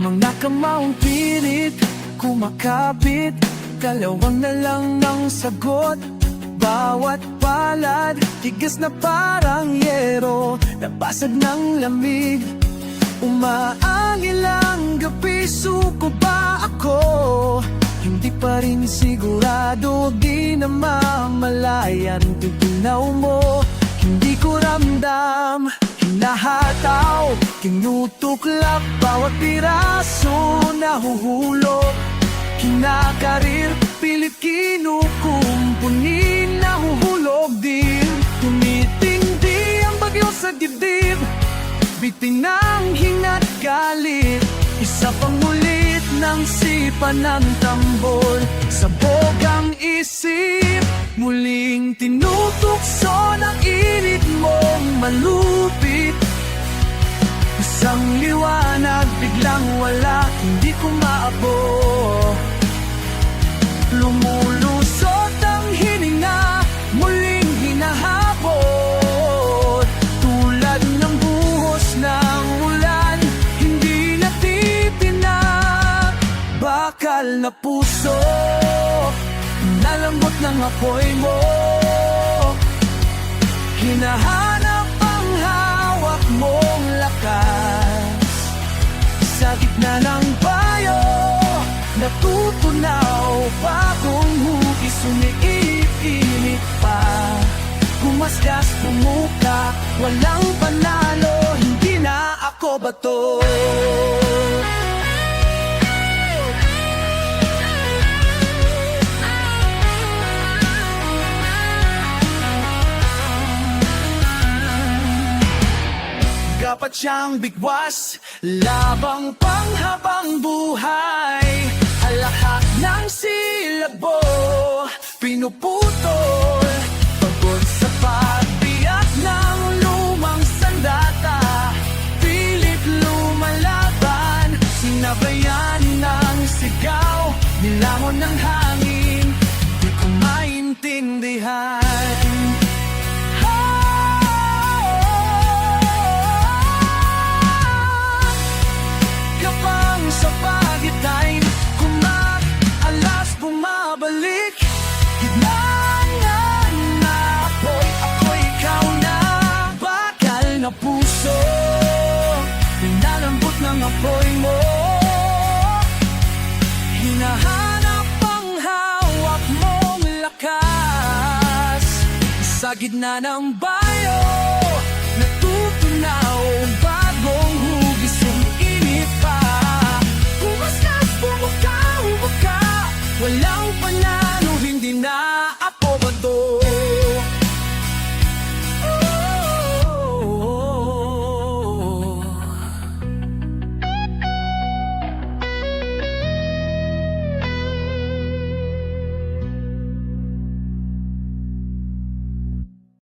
Mga kamaong pilit Kumakapit Dalawang na lang ng sagot. Bawat palad Tigas na parang yero Nabasag ng lamig. Umaangil ang gabi Suko ba ako? Hindi pa rin sigurado Di na mamalayan Tutunaw mo. Hindi ko ramdam Hinahataw Tinutuklap Bawat piraso Nahuhulog Kinakarir Pilit kinukumpuni Nahuhulog din. Tumitindi ang bagyo sa dibdib Bitin ng hinat galit. Isa pang ulit ng sipa ng tambol Sa bogang isip Muling tinutukso ng init mong malupit Isang liwanag biglang wala Hindi ko maabo. Lumulusot ang hininga Muling hinahabot Tulad ng buhos ng ulan Hindi natitinag Bakal na puso Nalambot ng apoy mo. Hinahanap Natutunaw Bagong hugis Umiinit pa. Kumaskas pumuka Walang panalo Hindi na ako bato. Dapat siyang bigwas Labang panghabang buhay Pinuputol. Pagod sa pagbiyak ng lumang sandata Pilit lumalaban. Sinabayan ng sigaw Nilamon ng hangin puso Pinalambot ng apoy mo. Hinahanap ang hawak mong lakas. Sa gitna ng bayo Natutunaw Bagong hugis Umiinit pa. Pumaskas, bumuka, bumuka Walang panalo